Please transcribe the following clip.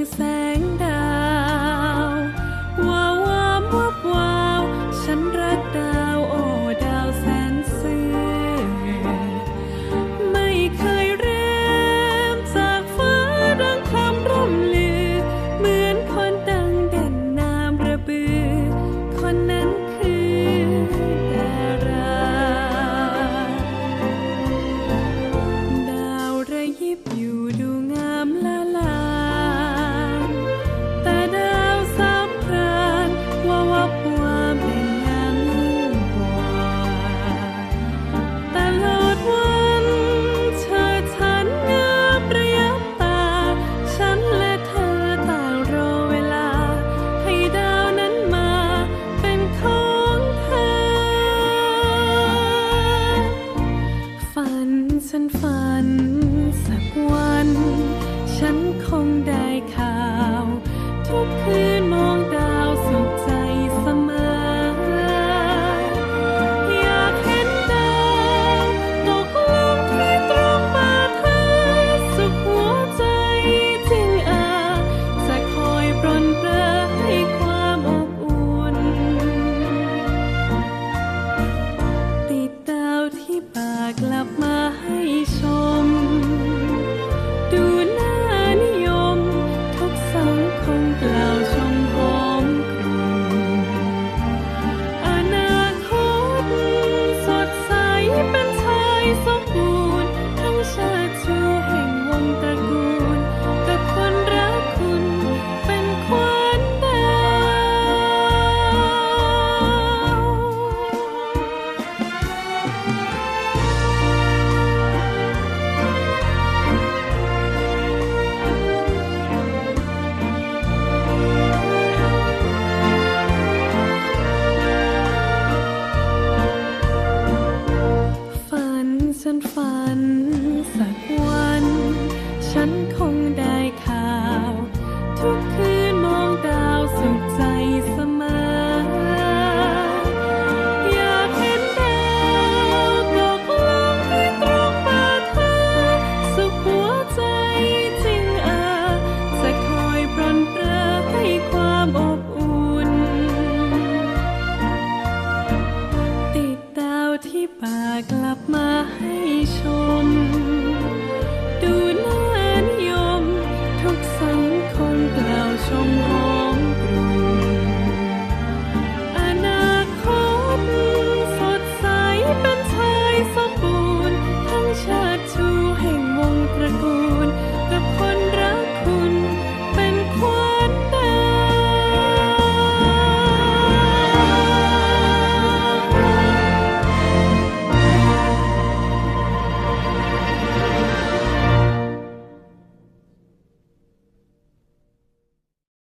like a. ฉันฝันสักวัน ฉันคงได้ข่าว ฉันฝันสักวัน ป่ากลับมาให้ชม